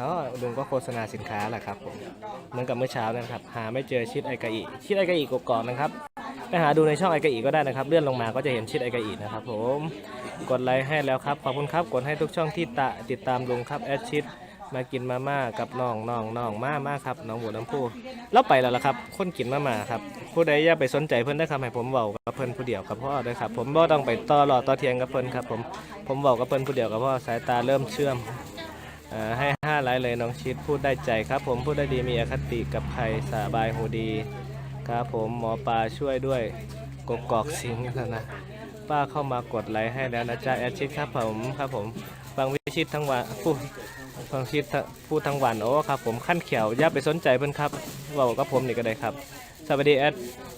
อ๋อลุงก็โฆษณาสินค้าแหละครับผมเหมือนกับเมื่อเช้านะครับ หาไม่เจอชิดไอกะอิชิดไอกะอิกกอกนะครับไปหาดูในช่องไอกะอิก็ได้นะครับ เลื่อนลงมาก็จะเห็นชิดไอกะอินะครับผมกดไลค์ให้แล้วครับขอบคุณครับกดให้ทุกช่องที่ตะติดตามลุงครับแอดชิดมากินมาม่ากับน้องน้องน้องมาม่าครับน้องบัวน้ำพูแล้วไปแล้วล่ะครับ คนกินมาม่าครับ ผู้ใดอย่าไปสนใจเพิ่นได้ครับให้ผมเว้ากับเพิ่นผู้เดียวกับพ่อด้วยครับ ผมบ่ต้องไปต่อรอต่อเทียงกับเพิ่นครับ ผมผมเว้ากับเพิ่นผู้เดียวกับพ่อสายตาเริ่มเชื่อม ให้ห้าไลค์เลยน้องชิดพูดได้ใจครับ ผมพูดได้ดีมีอคติกับใครสาบายหูดี ครับผมหมอปลาช่วยด้วยกกอกสิงนะนะป้าเข้ามากดไลค์ให้แล้วนะจ๊ะแอดชิดครับผมครับผมฟังวิชิตทั้งวันพูดฟังชิดพูดทั้งวันโอ้ครับผมขั้นเขียวอย่าไปสนใจเพิ่อนครับว่ากับผมนี่ก็ได้ครับ สวัสดีแอด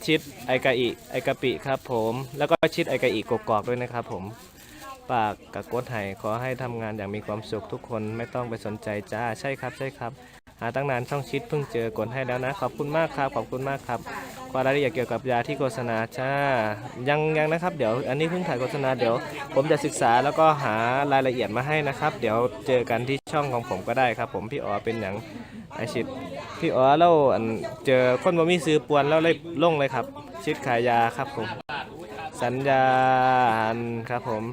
ชิดไอกะอิไอกะปิครับผมแล้วก็ชิดไอกะอิกกอกด้วยนะครับผม ปากกับกดไห้ขอให้ทำงานอย่างมีความสุขทุกคนไม่ต้องไปสนใจจ้าใช่ครับใช่ครับหาตั้งนานช่องชิดเพิ่งเจอกดให้แล้วนะ ขอบคุณมากครับขอบคุณมากครับขอรายละเอียดเกี่ยวกับยาที่โฆษณาจ้ายังยังนะครับ เดี๋ยวอันนี้เพิ่งถ่ายโฆษณาเดี๋ยว ผมจะศึกษาแล้วก็หารายละเอียดมาให้นะครับ เดี๋ยวเจอกันที่ช่องของผมก็ได้ครับ ผมพี่อ๋อเป็นอย่างไอชิดพี่อ๋อแล้วเจอคนบ่มีซื้อปวนแล้วเลยล่งเลยครับ ชิดขายยาครับผม สัญญาณครับผม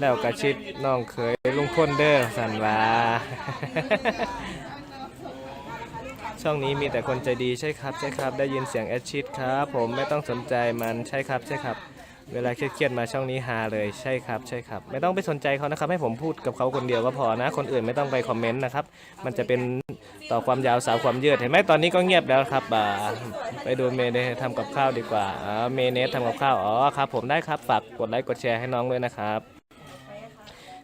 แล้วกระชิดน้องเคยลุงพ้นเด้อสันวา ช่องนี้มีแต่คนใจดีใช่ครับใช่ครับ ได้ยินเสียงแอดชิดครับ ผมไม่ต้องสนใจมันใช่ครับใช่ครับ เวลาเครียดๆมาช่องนี้ฮาเลยใช่ครับใช่ครับ ไม่ต้องไปสนใจเขานะครับ ให้ผมพูดกับเขาคนเดียวก็พอนะ คนอื่นไม่ต้องไปคอมเมนต์นะครับ มันจะเป็นต่อความยาวสาวความยืดเห็นไหมตอนนี้ก็เงียบแล้วครับอ่าไปดูเมเนทำกับข้าวดีกว่าอ๋อเมเนททำกับข้าวอ๋อครับ ผมได้ครับฝากกดไลค์กดแชร์ให้น้องด้วยนะครับ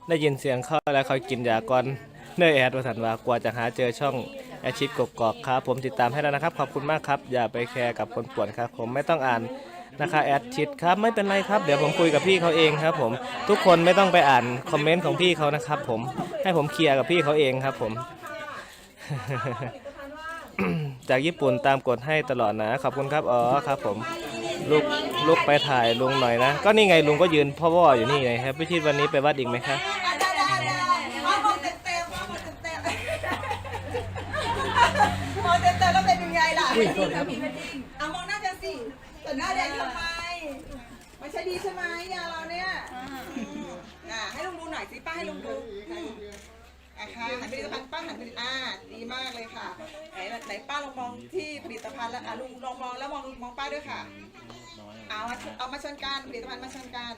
ได้ยินเสียงเข้าแล้วเขากินยาก่อนเนยแอดวสันวากว่าจะหาเจอช่องแอดชิดกกอกครับผมติดตามให้แล้วนะครับ ขอบคุณมากครับ อย่าไปแคร์กับคนป่วนครับผมไม่ต้องอ่านนะคะแอดชิดครับไม่เป็นไรครับเดี๋ยวผมคุยกับพี่เขาเองครับผมทุกคนไม่ต้องไปอ่านคอมเมนต์ของพี่เขานะครับผมให้ผมเคลียร์กับพี่เขาเองครับผม จากญี่ปุ่นตามกดให้ตลอดนะ ขอบคุณครับอ๋อครับ ผมลูกลูกไปถ่ายลุงหน่อยนะ ก็นี่ไงลุงก็ยืนพ่อว่ออยู่นี่ไงครับพี่ชิดวันนี้ไปวัดอีกไหมครับ เป็นยังไงล่ะเอามองหน้ากันสิแต่หน้าแดงทำไมไม่ใช่ดีใช่ไหมยาเราเนี่ยอ่าให้ลุงดูหน่อยสิป้าให้ลุงดูอะค่ะหันผลิตภัณฑ์ป้าหันผลิตอ่าดีมากเลยค่ะไหนไหนป้าลองมองที่ผลิตภัณฑ์แล้วอะลุงลองมองแล้วมองมองป้าด้วยค่ะเอามาเอามาชนกันผลิตภัณฑ์มาชนกัน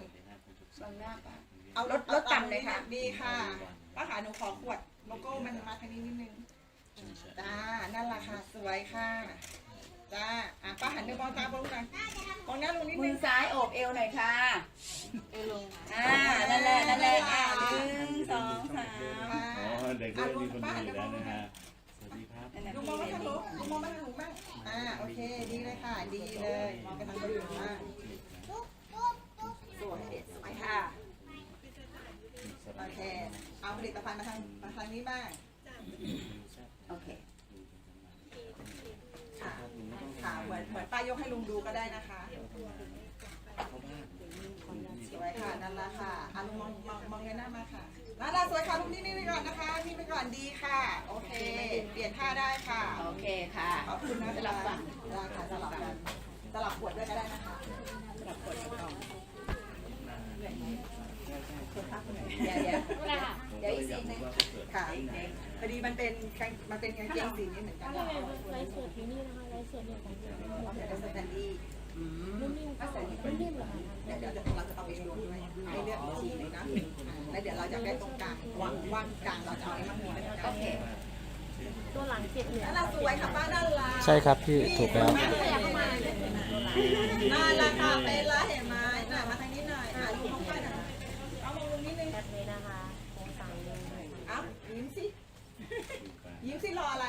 เอาลดลดต่ำเลยค่ะดีค่ะป้าขาหนูขอขวดโลโก้มันมาทางนี้นิดนึง จ้า นั่นแหละค่ะ สวยค่ะ จ้า อะป้าหันไปมองตาบงกันมองหน้าลุงนิดมืนึองซ้ายโอบเอวหน่อยค่ะ เอวลงอ่า นั่นแหละ นั่นแหละอ่าหนึ่งสองสามค่ะอ๋อเด็กเล่นมีคนดูอยู่แล้วนะฮะสวัสดีครับนั่นแหละลุงมองมาทางหนูลุงมองมาทางหนูบ้างอ่า โอเค ดีเลยค่ะ ดีเลย มองไปทางคนอื่นบ้างสวยสวยค่ะ โอเค เอาผลิตภัณฑ์มาทางมาทางนี้บ้าง โอเค ค่ะค่ะเหมือนเหมือนป้าย ก็ได้นะคะสวยค่ะนั่นละค่ะอะลุงมองมองมองเงยหน้ามาค่ะนั่นละสวยค่ะลุงนี่นี่ไปก่อนนะคะนี่ไปก่อนดีค่ะ โอเค เปลี่ยนท่าได้ค่ะ โอเคค่ะขอบคุณนะสลับฝั่งได้ค่ะสลับกันสลับขวดด้วยก็ได้นะคะ สลับกดกล่อง คนพักคนไหน เดี๋ยวเดี๋ยวเดี๋ยวอีกสีหนึง ค่ะพอดี มันเป็นกางมันเป็นกางเกงสีนี้เหมือนกันถ้ายังไงไลฟ์สดอยู่นี่นะคะไลฟ์สดเนี่ยของเดี๋ยวเดี๋ยวจะสแตนดี้อืมนิ่มๆก็ใส่นิ่มๆเหรอคะเดี๋ยวเดี๋ยวเราจะเอาไปรวมด้วยให้เลือกอีกทีหนึงนะอ่าแล้วเดี๋ยวเราจะได้ตรงกลางว่างว่างกลางเราจะเอาไอ้มันมีมันโอเคตัวหลังเจ็ดเหรียญน่ารักสวยค่ะป้าน่ารักใช่ครับพี่ถูกแล้ว น่ารักค่ะเป็นละเห็ ยิ้มสิรออะไร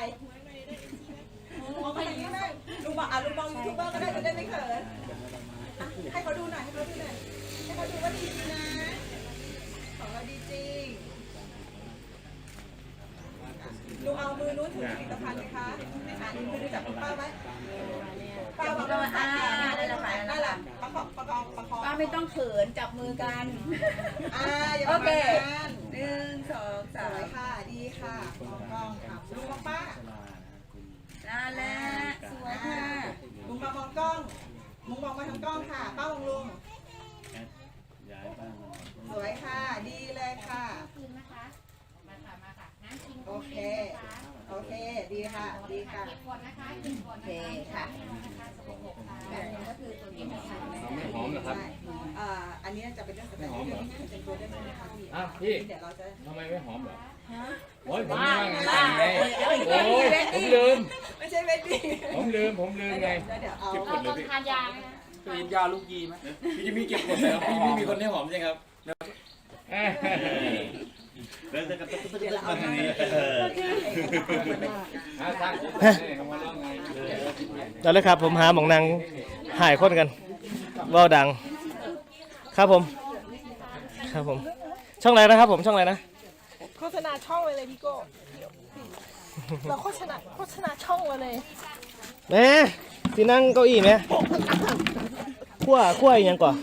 มองไปย่างนี้ไหมลุงบอกอะลุงมองยูทูบเบอร์ก็ได้จะได้ไม่เขินให้เขาดูหน่อยให้เขาดูหน่อยให้เขาดูว่าดีจริงนะของเราดีจริงลุงเอามือนู้นถือผลิตภัณฑ์ไหมคะอะมือดูจับป้าไว้ป้าประคองอ่านั่นแหละค่ะนั่นแหละประคองประคองประคองป้าไม่ต้องเขินจับมือกันอ่าอย่าโอประเคมาณนั้น หนึ่งสองสสาวยมค่ะดีค่ะมองกล้องค่ะลุงมองป้าชลานะคุณนั่นแหละสวยค่ะลุงมามองกล้องลุงมองมาทางกล้องค่ะ ป้ามองลุงแอดย้ายบ้านมาสวยค่ะ ดีเลยค่ะโอเค โอเค ดีค่ะ ดีค่ะโอเคค่ะแบบนี้ก็คือตัวนี้นะคะ ไม่หอมเหรอครับ ใช่เอ่ออันนี้จะเป็นเรื่องสำคัญไม่หอมเหรอที่เป็นตัวได้ไหมคะพี่อ้าวพี่ เดี๋ยวเราจะทำไมไม่หอมเหรอฮะโอ้ยผมไม่ว่าไงไงโอ้ยผมลืม ไม่ใช่เวดดิ้งผมลืม ผมลืมไง แล้วเดี๋ยวเอาเก็บกดเลยพี่ทานยาเคยยาลูกยีไหมพี่จะมีเก็บกดเลยครับพี่ไม่มีคนให้หอมใช่ครับแล้วจะกระตุ้นกระตุ้นกระตุ้นมาทางนี้เออหาทางจิตให้เขามาเล่าไงเอาเลยครับผมหาหมองนางหายคนกันเว่าดัง ครับผม ครับผม ช่องอะไรนะครับ ผมช่องอะไรนะโฆษณาช่องไว้เลยพี่โก้เราโฆษณาโฆษณาช่องไว้เลยแหม่ที่นั่งเก้าอี้ไหมขั้วขั้วอีกอยังก่อน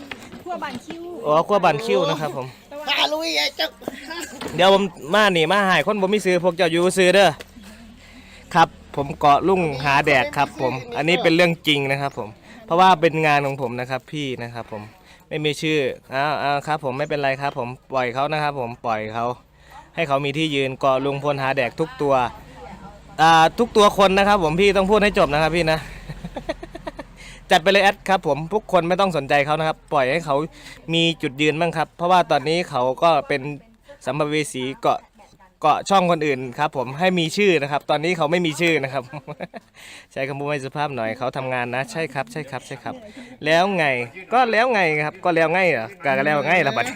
ทั่วบานคิ้วอ๋อขั้วบันคิ้วนะครับ ผมเดี๋ยวผมมาหนีมาหายคนผมไม่ซื้อพวกเจ้าอยู่ซื้อเด้อครับ ผมเกาะลุ่งหาแดกครับ ผม อันนี้เป็นเรื่องจริงนะครับ ผม เพราะว่าเป็นงานของผมนะครับ พี่นะครับ ผม ไม่มีชื่ออ้าวอ้าวครับ ผมไม่เป็นไรครับ ผมปล่อยเขานะครับ ผมปล่อยเขาให้เขามีที่ยืนเกาะลุงพลหาแดกทุกตัวอ่าทุกตัวคนนะครับ ผมพี่ต้องพูดให้จบนะครับพี่นะ จัดไปเลยแอดครับ ผมทุกคนไม่ต้องสนใจเขานะครับ ปล่อยให้เขามีจุดยืนบ้างครับ เพราะว่าตอนนี้เขาก็เป็นสัมภเวสีเกาะ เกาะช่องคนอื่นครับ ผมให้มีชื่อนะครับ ตอนนี้เขาไม่มีชื่อนะครับ ใช้คำพูดไม่สุภาพหน่อยเขาทำงานนะ ใช่ครับ ใช่ครับ ใช่ครับ แล้วไงก็แล้วไงครับ ก็แล้วไงเหรอก็แล้วไงละบัด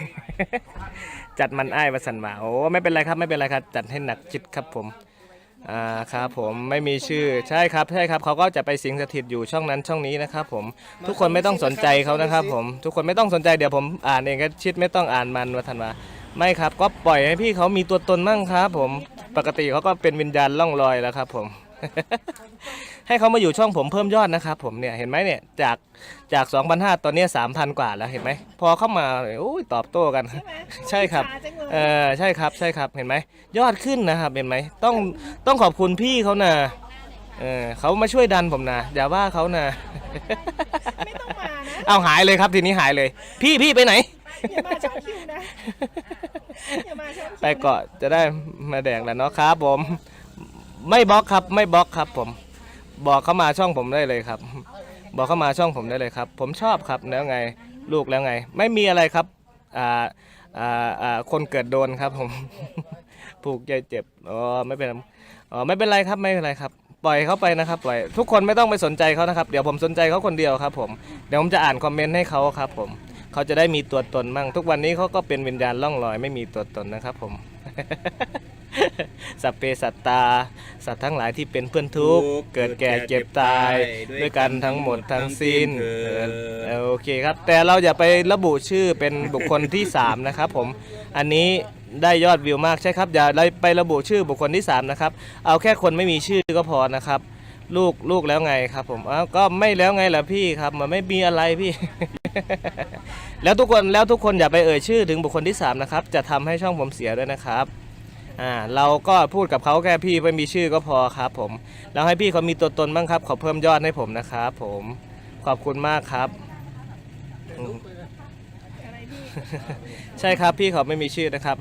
จัดมันอ้ายมาสันมาโอ้ไม่เป็นไรครับไม่เป็นไรครับ จัดให้หนักจิตครับผมอ่าครับผมไม่มีชื่อใช่ครับใช่ครับเขาก็จะไปสิงสถิตอยู่ช่องนั้นช่องนี้นะครับผมทุกคนไม่ต้องสนใจเขานะครับ ผมทุกคนไม่ต้องสนใจเดี๋ยวผมอ่านเองก็ชิดไม่ต้องอ่านมันวัฒนวา ไม่ครับก็ปล่อยให้พี่เขามีตัวตนมั่งครับ ผมปกติเขาก็เป็นวิญญาณล่องลอยแล้วครับ ผม ให้เขามาอยู่ช่องผมเพิ่มยอดนะครับ ผมเนี่ยเห็นไหมเนี่ยจากจาก2,500ตอนนี้3,000 กว่าแล้วเห็นไหมพอเข้ามาโอ้ยตอบโต้กัน ใช่ครับช้าจังเลยเออใช่ครับใช่ครับเห็นไหมยอดขึ้นนะครับเห็นไหมต้องต้องขอบคุณพี่เขานะเออเขามาช่วยดันผมนะอย่าว่าเขานะ ไม่ต้องมานะเอาหายเลยครับทีนี้หายเลย พี่พี่ไปไหน อย่ามาช่องคิวนะ อย่ามาช่องคิวไปเกาะจะได้มาแดกแล้วเนาะครับผม ไม่บล็อกครับ ไม่บล็อกครับผม บอกเข้ามาช่องผมได้เลยครับ บอกเข้ามาช่องผมได้เลยครับ ผมชอบครับแล้วไงลูกแล้วไง ไม่มีอะไรครับอ่าอ่าอ่าคนเกิดโดนครับผม ผูกใจเจ็บอ๋อไม่เป็นอ๋อไม่เป็นไรครับไม่เป็นไรครับ ปล่อยเขาไปนะครับปล่อยทุกคนไม่ต้องไปสนใจเขานะครับ เดี๋ยวผมสนใจเขาคนเดียวครับ ผมเดี๋ยวผมจะอ่านคอมเมนต์ให้เขาครับผม เขาจะได้มีตัวตนมั่ง ทุกวันนี้เขาก็เป็นวิญญาณล่องลอยไม่มีตัวตนนะครับผม สัพเพสัตตา สัตว์ทั้งหลายที่เป็นเพื่อนทุกข์เกิดแก่เจ็บตาย ด้วยกันทั้งหมดทั้งสิ้นเออโอเคครับ แต่เราอย่าไประบุชื่อเป็นบุคคลที่ 3 นะครับผม อันนี้ได้ยอดวิวมากใช่ครับ อย่าไประบุชื่อบุคคลที่ 3 นะครับ เอาแค่คนไม่มีชื่อก็พอนะครับ ลูกลูกแล้วไงครับ ผมอ้าวก็ไม่แล้วไงล่ะพี่ครับ มันไม่มีอะไรพี่ แล้วทุกคนแล้วทุกคนอย่าไปเอ่ยชื่อถึงบุคคลที่3นะครับ จะทำให้ช่องผมเสียด้วยนะครับอ่าเราก็พูดกับเขาแค่พี่ไม่มีชื่อก็พอครับ ผมแล้วให้พี่เขามีตัวตนบ้างครับ ขอเพิ่มยอดให้ผมนะครับผมขอบคุณมากครับ ใช่ครับพี่เขาไม่มีชื่อนะครับ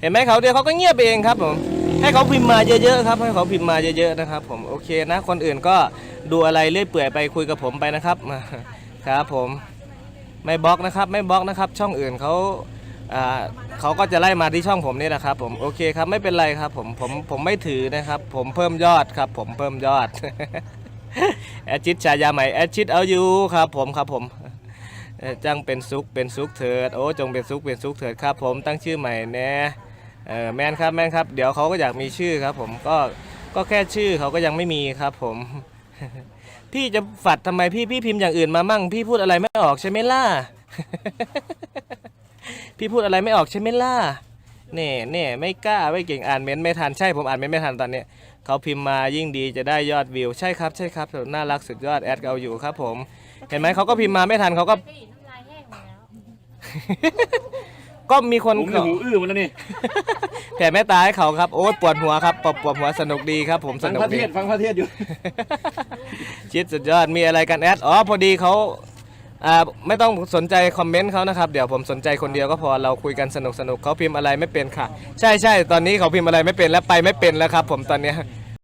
เห็นไหมเขาเดี๋ยวเขาก็เงียบเองครับผม ให้เขาพิมพ์มาเยอะๆครับให้เขาพิมพ์มาเยอะๆนะครับ ผมโอเคนะคนอื่นก็ดูอะไรเรื่อยเปื่อยไปคุยกับผมไปนะครับครับผมไม่บล็อกนะครับ ไม่บล็อกนะครับ ช่องอื่นเขาเขาก็จะไล่มาที่ช่องผมนี่แหละครับ ผมโอเคครับไม่เป็นไรครับ ผมผมผมไม่ถือนะครับ ผมเพิ่มยอดครับ ผมเพิ่มยอดแอดจิตชายาใหม่แอดจิตเอาอยู่ครับ ผมครับผมจังเป็นสุขเป็นสุขเถิดโอ้จงเป็นสุขเป็นสุขเถิดครับ ผมตั้งชื่อใหม่แน่ เออแมนครับแมนครับ เดี๋ยวเขาก็อยากมีชื่อครับ ผมก็ก็แค่ชื่อเขาก็ยังไม่มีครับ ผม พี่จะฝัดทำไมพี่พี่พิมพ์อย่างอื่นมามั่ง พี่พูดอะไรไม่ออกใช่ไหมล่ะ พี่พูดอะไรไม่ออกใช่ไหมล่ะเน่เน่ไม่กล้าไม่เก่งอ่านเม้นต์ไม่ทันใช่ผมอ่านเม้นต์ไม่ทันตอนเนี้ยเขาพิมพ์มายิ่งดีจะได้ยอดวิว ใช่ครับใช่ครับน่ารักสุดยอดแอดเอาอยู่ครับ ผม เห็นไหมเขาก็พิมพ์มาไม่ทันเขาก็น้ำลายแห้งหมดแล้ว ก็มีคนผมเนี่ยหูอื้อหมาแล้วนี่แผ่เมตตาให้เขาครับ โอ้ยปวดหัวครับปวดปวดหัวสนุกดีครับ ผมสฟังนุกพระเทดีศน์ฟังพระเทศน์อยู่ ชิดสุดยอดมีอะไรกันแอดอ๋อพอดีเขาอ่าไม่ต้องสนใจคอมเมนต์เขานะครับ เดี๋ยวผมสนใจคนเดียวก็พอเราคุยกันสนุกสนุกเขาพิมพ์อะไรไม่เป็นค่ะ ใช่ใช่ตอนนี้เขาพิมพ์อะไรไม่เป็นแล้วไปไม่เป็นแล้วครับ ผมตอนเนี้ย